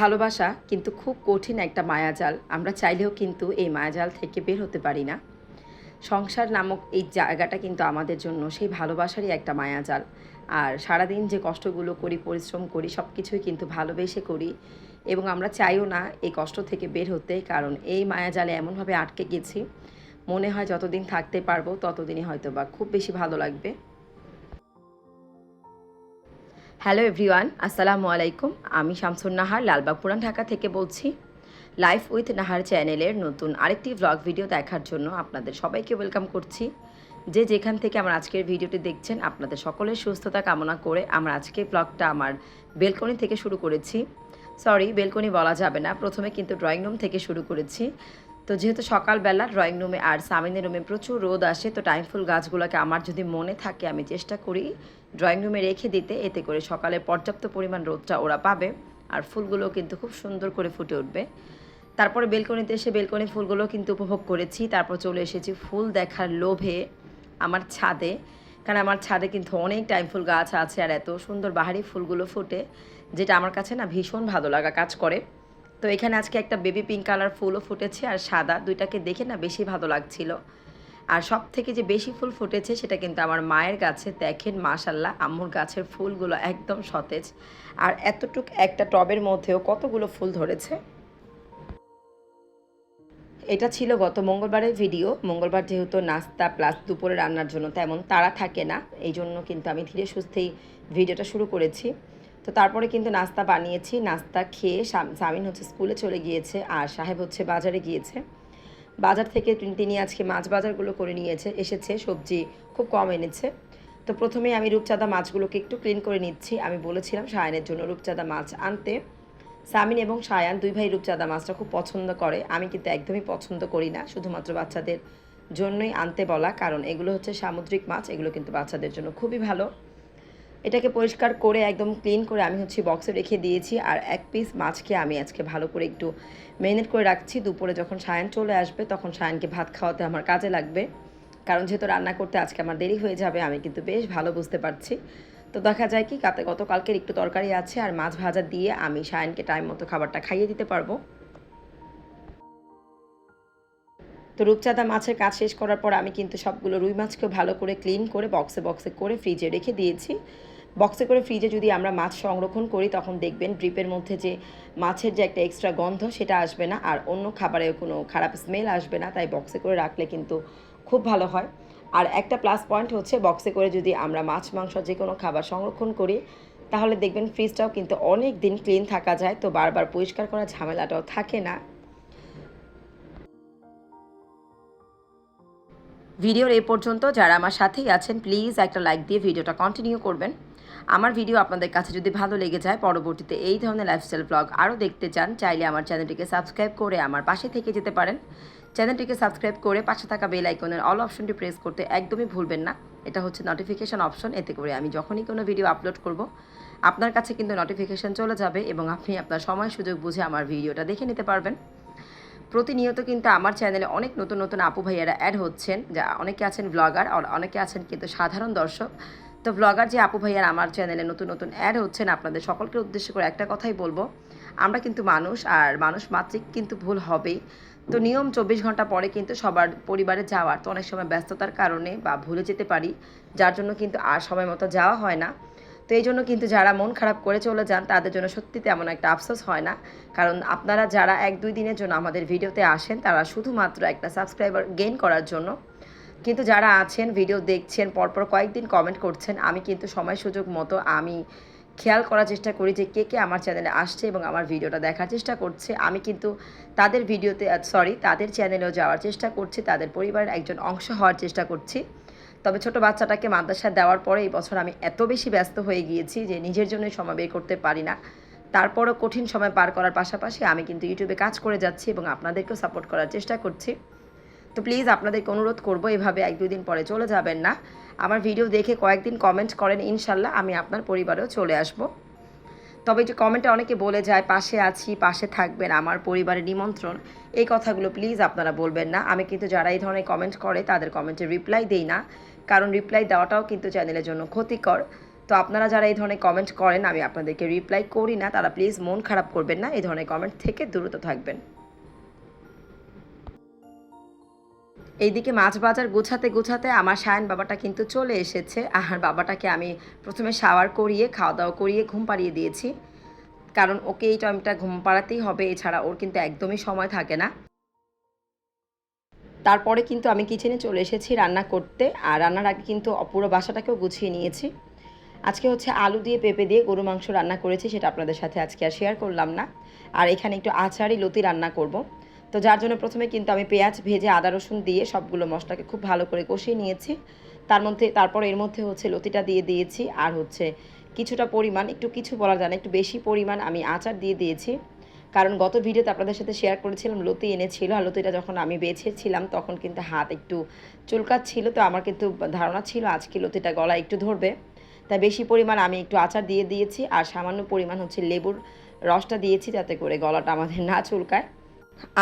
ভালোবাসা কিন্তু খুব কঠিন একটা মায়াজাল। আমরা চাইলেও কিন্তু এই মায়াজাল থেকে বের হতে পারি না। সংসার নামক এই জায়গাটা কিন্তু আমাদের জন্য সেই ভালোবাসারই একটা মায়াজাল। আর সারাদিন যে কষ্টগুলো করি, পরিশ্রম করি সব কিছুই কিন্তু ভালোবেসে করি এবং আমরা চাইও না এই কষ্ট থেকে বের হতে। কারণ এই মায়াজালে এমনভাবে আটকে গেছি, মনে হয় যতদিন থাকতে পারব ততদিনই হয়তো বা খুব বেশি ভালো লাগবে। হ্যালো এভরিওয়ান, আসসালামু আলাইকুম। আমি শামসুন নাহার লালবাগ পুরান ঢাকা থেকে বলছি। লাইফ উইথ নাহার চ্যানেলের নতুন আরেকটি ব্লগ ভিডিও দেখার জন্য আপনাদের সবাইকে ওয়েলকাম করছি। যে যেখান থেকে আমার আজকের ভিডিওটি দেখছেন, আপনাদের সকলের সুস্থতা কামনা করে আমার আজকের ব্লগটা আমার বেলকনি থেকে শুরু করেছি। সরি বেলকনি বলা যাবে না, প্রথমে কিন্তু ড্রয়িং রুম থেকে শুরু করেছি। তো যেহেতু সকালবেলা ড্রয়িং রুমে আর সামিনের রুমে প্রচুর রোদ আসে, তো টাইম ফুল গাছগুলোকে আমার যদি মনে থাকে আমি চেষ্টা করি ড্রয়িং রুমে রেখে দিতে। এতে করে সকালে পর্যাপ্ত পরিমাণ রোদটা ওরা পাবে আর ফুলগুলো কিন্তু খুব সুন্দর করে ফুটে উঠবে। তারপরে বেলকনিতে এসে বেলকনি ফুলগুলো কিন্তু উপভোগ করেছি। তারপর চলে এসেছি ফুল দেখার লোভে আমার ছাদে। কারণ আমার ছাদে কিন্তু অনেক টাইম ফুল গাছ আছে আর এত সুন্দর বাহারি ফুলগুলো ফুটে, যেটা আমার কাছে না ভীষণ ভালো লাগা কাজ করে। তো এখানে আজকে একটা বেবি পিঙ্ক কালার ফুলও ফুটেছে আর সাদা, দুইটাকে দেখে না বেশি ভালো লাগছিল। আর সব থেকে যে বেশি ফুল ফুটেছে সেটা কিন্তু আমার মায়ের গাছে, দেখেন মাশাল্লাহ আম্মুর গাছের ফুলগুলো একদম সতেজ। আর এতটুক একটা টবের মধ্যেও কতগুলো ফুল ধরেছে? এটা ছিল গত মঙ্গলবারের ভিডিও। মঙ্গলবার যেহেতু নাস্তা প্লাস দুপুরে রান্নার জন্য তেমন তারা থাকে না এই জন্য কিন্তু আমি ধীরে সুস্থেই ভিডিওটা শুরু করেছি। তো তারপরে কিন্তু নাস্তা বানিয়েছি, নাস্তা খেয়ে সামিন হচ্ছে স্কুলে চলে গিয়েছে আর সাহেব হচ্ছে বাজারে গিয়েছে। বাজার থেকে তিনি আজকে মাছ বাজারগুলো করে নিয়েছে, এসেছে, সবজি খুব কম এনেছে। তো প্রথমে আমি রূপচাঁদা মাছগুলোকে একটু ক্লিন করে নিচ্ছি। আমি বলেছিলাম সায়নের জন্য রূপচাঁদা মাছ আনতে। সামিন এবং সায়ান দুই ভাই রূপচাঁদা মাছটা খুব পছন্দ করে। আমি কিন্তু একদমই পছন্দ করি না, শুধুমাত্র বাচ্চাদের জন্যই আনতে বলা। কারণ এগুলো হচ্ছে সামুদ্রিক মাছ, এগুলো কিন্তু বাচ্চাদের জন্য খুবই ভালো। এটাকে পরিষ্কার করে একদম ক্লিন করে আমি হচ্ছে বক্সে রেখে দিয়েছি। আর এক পিস মাছকে আমি আজকে ভালো করে একটু মেরিনেট করে রাখছি। দুপুরে যখন সায়ন চলে আসবে, তখন সায়ানকে ভাত খাওয়াতে আমার কাজে লাগবে। কারণ যেহেতু রান্না করতে আজকে আমার দেরি হয়ে যাবে, আমি কিন্তু বেশ ভালো বুঝতে পারছি। তো দেখা যায় কি, কাতে গতকালকের একটু তরকারি আছে আর মাছ ভাজা দিয়ে আমি সায়নকে টাইম মতো খাবারটা খাইয়ে দিতে পারব। তো রূপচাঁদা মাছের কাজ শেষ করার পর আমি কিন্তু সবগুলো রুই মাছকে ভালো করে ক্লিন করে বক্সে বক্সে করে ফ্রিজে রেখে দিয়েছি। বক্সে করে ফ্রিজে যদি আমরা মাছ সংরক্ষণ করি, তখন দেখবেন ড্রিপের মধ্যে যে মাছের যে একটা এক্সট্রা গন্ধ, সেটা আসবে না। আর অন্য খাবারে কোনো খারাপ স্মেল আসবে না। তাই বক্সে করে রাখলে কিন্তু খুব ভালো হয়। আর একটা প্লাস পয়েন্ট হচ্ছে বক্সে করে যদি আমরা মাছ, মাংস যে কোনো খাবার সংরক্ষণ করি, তাহলে দেখবেন ফ্রিজটাও কিন্তু অনেক দিন ক্লিন থাকা যায়। তো বারবার পরিষ্কার করার ঝামেলাটাও থাকে না। ভিডিওর এ পর্যন্ত যারা আমার সাথেই আছেন প্লিজ একটা লাইক দিয়ে ভিডিওটা কন্টিনিউ করবেন। আমার ভিডিও আপনাদের কাছে যদি ভালো লেগে যায়, পরবর্তীতে এই ধরনের লাইফস্টাইল ব্লগ আরও দেখতে চান, চাইলে আমার চ্যানেলটিকে সাবস্ক্রাইব করে আমার পাশে থেকে যেতে পারেন। চ্যানেলটিকে সাবস্ক্রাইব করে পাশে থাকা বেল আইকনের অল অপশনটি প্রেস করতে একদমই ভুলবেন না। এটা হচ্ছে নোটিফিকেশান অপশন এতে করে আমি যখনই কোনো ভিডিও আপলোড করব, আপনার কাছে কিন্তু নোটিফিকেশান চলে যাবে এবং আপনি আপনার সময় সুযোগ বুঝে আমার ভিডিওটা দেখে নিতে পারবেন। প্রতিনিয়ত কিন্তু আমার চ্যানেলে অনেক নতুন নতুন আপু ভাইয়ারা অ্যাড হচ্ছেন, যা অনেকে আছেন ব্লগার আর অনেকে আছেন কিন্তু সাধারণ দর্শক। তো ব্লগার যে আপু ভাইয়ার আমার চ্যানেলে নতুন নতুন অ্যাড হচ্ছেন, আপনাদের সকলকে উদ্দেশ্য করে একটা কথাই বলব। আমরা কিন্তু মানুষ আর মানুষ মাত্রিক কিন্তু ভুল হবেই। তো নিয়ম চব্বিশ ঘণ্টা পরে কিন্তু সবার পরিবারে যাওয়ার, তো অনেক সময় ব্যস্ততার কারণে বা ভুলে যেতে পারি, যার জন্য কিন্তু আর সময় মতো যাওয়া হয় না। তো এই জন্য কিন্তু যারা মন খারাপ করে চলে যান, তাদের জন্য সত্যি তেমন একটা আফসোস হয় না। কারণ আপনারা যারা এক দুই দিনের জন্য আমাদের ভিডিওতে আসেন, তারা শুধুমাত্র একটা সাবস্ক্রাইবার গেইন করার জন্য কিন্তু যারা আছেন ভিডিও দেখছেন, পরপর কয়েকদিন কমেন্ট করছেন, আমি কিন্তু সময় সুযোগ মতো আমি খেয়াল করার চেষ্টা করি যে কে কে আমার চ্যানেলে আসছে এবং আমার ভিডিওটা দেখার চেষ্টা করছে। আমি কিন্তু তাদের ভিডিওতে সরি তাদের চ্যানেলেও যাওয়ার চেষ্টা করছি, তাদের পরিবারের একজন অংশ হওয়ার চেষ্টা করছি। তবে ছোট বাচ্চাটাকে মাদ্রাসা দেওয়ার পরে এই বছর আমি এত বেশি ব্যস্ত হয়ে গিয়েছি যে নিজের জন্যই সময় বের করতে পারি না। তারপরও কঠিন সময় পার করার পাশাপাশি আমি কিন্তু ইউটিউবে কাজ করে যাচ্ছি এবং আপনাদেরকেও সাপোর্ট করার চেষ্টা করছি। তো প্লিজ আপনাদেরকে অনুরোধ করব এভাবে এক দুই দিন পরে চলে যাবেন না। আমার ভিডিও দেখে কয়েকদিন কমেন্ট করেন, ইনশাল্লাহ আমি আপনার পরিবারেও চলে আসব। তবে যে কমেন্টে অনেকে বলে যায়, পাশে আছি, পাশে থাকবেন, আমার পরিবারের নিমন্ত্রণ। এই কথাগুলো প্লিজ আপনারা বলবেন না। আমি কিন্তু যারা এই ধরনের কমেন্ট করে, তাদের কমেন্টে রিপ্লাই দেই না। কারণ রিপ্লাই দেওয়াটাও কিন্তু চ্যানেলের জন্য ক্ষতিকর। তো আপনারা যারা এই ধরনের কমেন্ট করেন, আমি আপনাদেরকে রিপ্লাই করি না। তারা প্লিজ মন খারাপ করবেন না। এই ধরনের কমেন্ট থেকে দূরত থাকবেন। এইদিকে মাছ বাজার গোছাতে গোছাতে আমার সায়ন বাবাটা কিন্তু চলে এসেছে। আর বাবাটাকে আমি প্রথমে শাওয়ার করিয়ে খাওয়া দাওয়া করিয়ে ঘুম পাড়িয়ে দিয়েছি। কারণ ওকে এই টাইমটা ঘুম পাড়াতেই হবে, এছাড়া ওর কিন্তু একদমই সময় থাকে না। তারপরে কিন্তু আমি কিচেনে চলে এসেছি রান্না করতে। আর রান্নার আগে কিন্তু পুরো বাসাটাকেও গুছিয়ে নিয়েছি। আজকে হচ্ছে আলু দিয়ে পেঁপে দিয়ে গরু মাংস রান্না করেছি, সেটা আপনাদের সাথে আজকে আর শেয়ার করলাম না। আর এখানে একটু আচারি লতি রান্না করব। তো যার জন্য প্রথমে কিন্তু আমি পেঁয়াজ ভেজে আদা রসুন দিয়ে সবগুলো মশলাকে খুব ভালো করে কষিয়ে নিয়েছি। তার মধ্যে, তারপর এর মধ্যে হচ্ছে লতিটা দিয়ে দিয়েছি আর হচ্ছে কিছুটা পরিমাণ, একটু কিছু বলা যায় না, একটু বেশি পরিমাণ আমি আচার দিয়ে দিয়েছি। কারণ গত ভিডিওতে আপনাদের সাথে শেয়ার করেছিলাম, লতি এনেছিল আর লতিটা যখন আমি বেছেছিলাম তখন কিন্তু হাত একটু চুলকাচ্ছিল, তো আমার কিন্তু ধারণা ছিল আজকে লতিটা গলা একটু ধরবে। তাই বেশি পরিমাণ আমি একটু আচার দিয়ে দিয়েছি আর সামান্য পরিমাণ হচ্ছে লেবুর রসটা দিয়েছি যাতে করে গলাটা আমাদের না চুলকায়।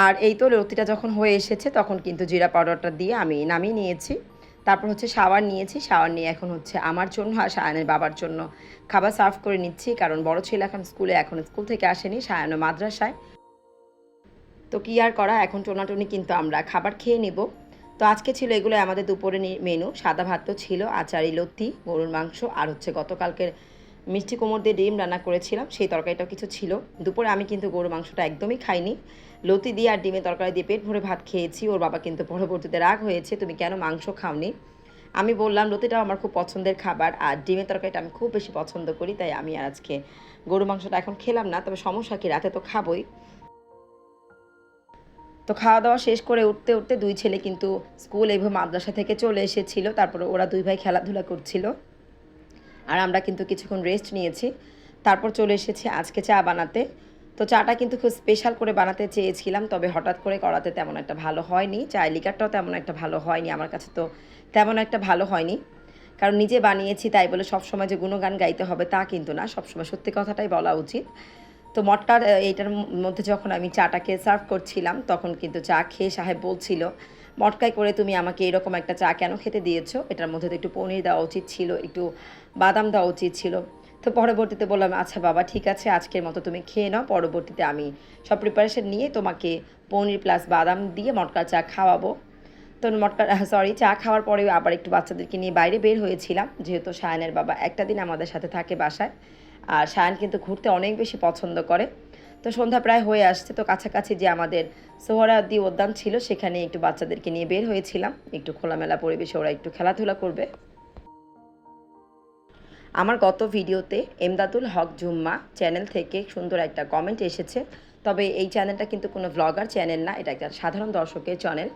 আর এই তো লতিটা যখন হয়ে এসেছে, তখন কিন্তু জিরা পাউডারটা দিয়ে আমি নামিয়ে নিয়েছি। তারপর হচ্ছে শাওয়ার নিয়েছি। শাওয়ার নিয়ে এখন হচ্ছে আমার জন্য আর সায়ানের বাবার জন্য খাবার সার্ভ করে নিচ্ছি। কারণ বড় ছেলে এখন স্কুলে, এখন স্কুল থেকে আসেনি, সায়ানো মাদ্রাসায়। তো কি আর করা, এখন টোনাটুনি কিন্তু আমরা খাবার খেয়ে নিব। তো আজকে ছিল এগুলো আমাদের দুপুরে মেনু। সাদা ভাত তো ছিল, আচারি লত্তি গরুর মাংস আর হচ্ছে গতকালকের মিষ্টি কোমর দিয়ে ডিম রান্না করেছিলাম। সেই তরকারিটাও কিছু ছিল। দুপুরে আমি কিন্তু গরুর মাংসটা একদমই খাইনি। লতি দিয়ে আর ডিমের তরকারি দিয়ে পেট ভরে ভাত খেয়েছি। ওর বাবা কিন্তু পরবর্তীতে রাগ হয়েছে, তুমি কেন মাংস খাওনি? আমি বললাম, লতিটাও আমার খুব পছন্দের খাবার আর ডিমের তরকারিটা আমি খুব বেশি পছন্দ করি, তাই আমি আর আজকে গরু মাংসটা এখন খেলাম না, তবে সমস্যা কি, রাতে তো খাবই। তো খাওয়া দাওয়া শেষ করে উঠতে উঠতে দুই ছেলে কিন্তু স্কুল এবং মাদ্রাসা থেকে চলে এসেছিল, তারপরে ওরা দুই ভাই খেলাধুলা করছিল। আর আমরা কিন্তু কিছুক্ষণ রেস্ট নিয়েছি, তারপর চলে এসেছি আজকে চা বানাতে। তো চাটা কিন্তু খুব স্পেশাল করে বানাতে চেয়েছিলাম, তবে হঠাৎ করে করাতে তেমন একটা ভালো হয়নি। চায়ের লিকারটাও তেমন একটা ভালো হয়নি, আমার কাছে তো তেমন একটা ভালো হয়নি। কারণ নিজে বানিয়েছি, তাই বলে সবসময় যে গুণগান গাইতে হবে তা কিন্তু না, সবসময় সত্যি কথাটাই বলা উচিত। তো মটকার এইটার মধ্যে যখন আমি চাটাকে সার্ভ করছিলাম, তখন কিন্তু চা খেয়ে সাহেব বলছিল, মটকায় করে তুমি আমাকে এরকম একটা চা কেন খেতে দিয়েছ? এটার মধ্যে তো একটু পনির দেওয়া উচিত ছিল, একটু বাদাম দেওয়া উচিত ছিল। তো পরবর্তীতে বললাম আচ্ছা বাবা, ঠিক আছে, আজকের মতো তুমি খেয়ে নাও, পরবর্তীতে আমি সব প্রিপারেশন নিয়ে তোমাকে পনির প্লাস বাদাম দিয়ে মটকার চা খাওয়াবো। তো মটকার সরি চা খাওয়ার পরেও আবার একটু বাচ্চাদেরকে নিয়ে বাইরে বের হয়েছিলাম, যেহেতু সায়নের বাবা একটা দিন আমাদের সাথে থাকে বাসায়। আর সায়ন কিন্তু ঘুরতে অনেক বেশি পছন্দ করে। তো সন্ধ্যা প্রায় হয়ে আসছে, তো কাছাকাছি যে আমাদের সোহরাদি উদ্যান ছিল, সেখানে একটু বাচ্চাদেরকে নিয়ে বের হয়েছিলাম। একটু খোলামেলা পরিবেশে ওরা একটু খেলাধুলা করবে। আমার গত ভিডিওতে এমদাদুল হক জুম্মা চ্যানেল থেকে সুন্দর একটা কমেন্ট এসেছে। তবে এই চ্যানেলটা কিন্তু কোনো ব্লগার চ্যানেল না, এটা একটা সাধারণ দর্শকের চ্যানেল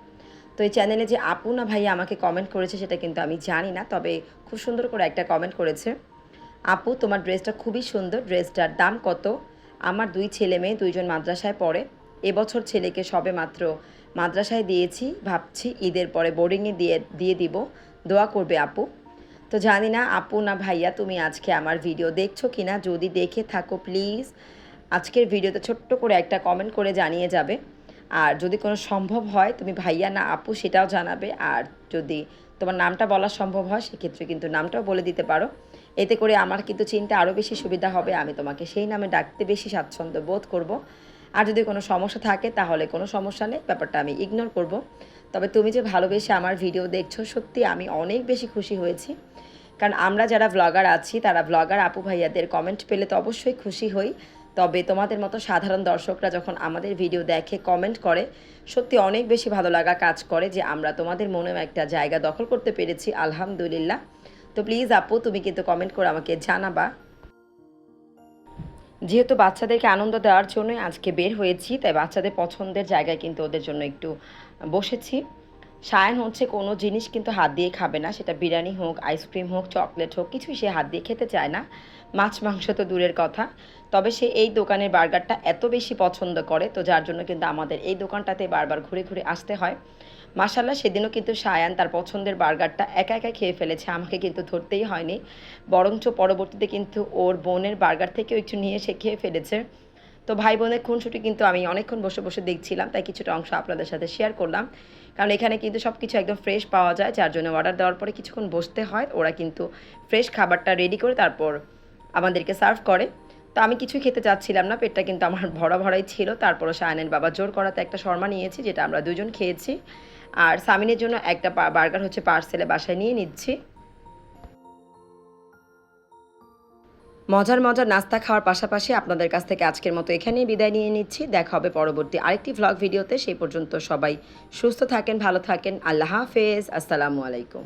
তো এই চ্যানেলে যে আপু না ভাই আমাকে কমেন্ট করেছে সেটা কিন্তু আমি জানি না, তবে খুব সুন্দর করে একটা কমেন্ট করেছে। আপু, তোমার ড্রেসটা খুবই সুন্দর ড্রেসটার দাম কত? আমার দুই ছেলে মেয়ে দুইজন মাদ্রাসায় পড়ে। এবছর ছেলেকে সবে মাত্র মাদ্রাসায় দিয়েছি, ভাবছি ঈদের পরে বোর্ডিংয়ে দিয়ে দিয়ে দিব। দোয়া করবে আপু। তো জানি না, আপু না ভাইয়া, তুমি আজকে আমার ভিডিও দেখছ কি না যদি দেখে থাকো প্লিজ আজকের ভিডিওতে ছোট্ট করে একটা কমেন্ট করে জানিয়ে যাবে। আর যদি কোনো সম্ভব হয়, তুমি ভাইয়া না আপু, সেটাও জানাবে। আর যদি তোমার নামটা বলা সম্ভব হয়, সেক্ষেত্রে কিন্তু নামটাও বলে দিতে পারো। এতে করে আমার কিন্তু চিনতে আরও বেশি সুবিধা হবে। আমি তোমাকে সেই নামে ডাকতে বেশি স্বাচ্ছন্দ্য বোধ করব। আর যদি কোনো সমস্যা থাকে, তাহলে কোনো সমস্যা নেই। ব্যাপারটা আমি ইগনোর করব। তবে তুমি যে ভালোবেসে আমার ভিডিও দেখছ, সত্যি আমি অনেক বেশি খুশি হয়েছি। কারণ আমরা যারা ব্লগার আছি, তারা ব্লগার আপু ভাইয়াদের কমেন্ট পেলে তো অবশ্যই খুশি হই। তবে তোমাদের মতো সাধারণ দর্শকরা যখন আমাদের ভিডিও দেখে কমেন্ট করে, সত্যি অনেক বেশি ভালো লাগা কাজ করে যে আমরা তোমাদের মনেও একটা জায়গা দখল করতে পেরেছি, আলহামদুলিল্লাহ। তো প্লিজ আপু, তুমি কিন্তু কমেন্ট করে আমাকে জানাবা। যেহেতু বাচ্চাদেরকে আনন্দ দেওয়ার জন্যই আজকে বের হয়েছি, তাই বাচ্চাদের পছন্দের জায়গায় কিন্তু ওদের জন্য একটু বসেছি। সায়ন হচ্ছে কোনো জিনিস কিন্তু হাত দিয়ে খাবে না, সেটা বিরিয়ানি হোক আইসক্রিম হোক চকলেট হোক, কিছুই সে হাত দিয়ে খেতে চায় না। মাছ, মাংস তো দূরের কথা। তবে সে এই দোকানের বার্গারটা এত বেশি পছন্দ করে, তো যার জন্য কিন্তু আমাদের এই দোকানটাতে বারবার ঘুরে ঘুরে আসতে হয়। মাসাল্লাহ সেদিনও কিন্তু সায়ান তার পছন্দের বার্গারটা একা একা খেয়ে ফেলেছে, আমাকে কিন্তু ধরতেই হয়নি। বরঞ্চ পরবর্তীতে কিন্তু ওর বোনের বার্গার থেকেও একটু নিয়ে সে খেয়ে ফেলেছে। তো ভাই বোনের খুনসুটি কিন্তু আমি অনেকক্ষণ বসে বসে দেখছিলাম, তাই কিছুটা অংশ আপনাদের সাথে শেয়ার করলাম। কারণ এখানে কিন্তু সব কিছু একদম ফ্রেশ পাওয়া যায়, যার জন্য অর্ডার দেওয়ার পরে কিছুক্ষণ বসতে হয়, ওরা কিন্তু ফ্রেশ খাবারটা রেডি করে তারপর আমাদেরকে সার্ভ করে। তো আমি কিছুই খেতে চাচ্ছিলাম না, পেটটা কিন্তু আমার ভরা ভরাই ছিল। তারপরও শায়নের বাবা জোর করাতে একটা শর্মা নিয়েছি, যেটা আমরা দুজন খেয়েছি। আর সামিনের জন্য একটা বার্গার হচ্ছে পার্সেলে বাসায় নিয়ে নিচ্ছি। মজার মজার নাস্তা খাওয়ার পাশাপাশি আপনাদের কাছ থেকে আজকের মতো এখানেই বিদায় নিয়ে নিচ্ছি। দেখা হবে পরবর্তী আরেকটি ভ্লগ ভিডিওতে। সেই পর্যন্ত সবাই সুস্থ থাকেন, ভালো থাকেন। আল্লাহ হাফেজ। আসসালামু আলাইকুম।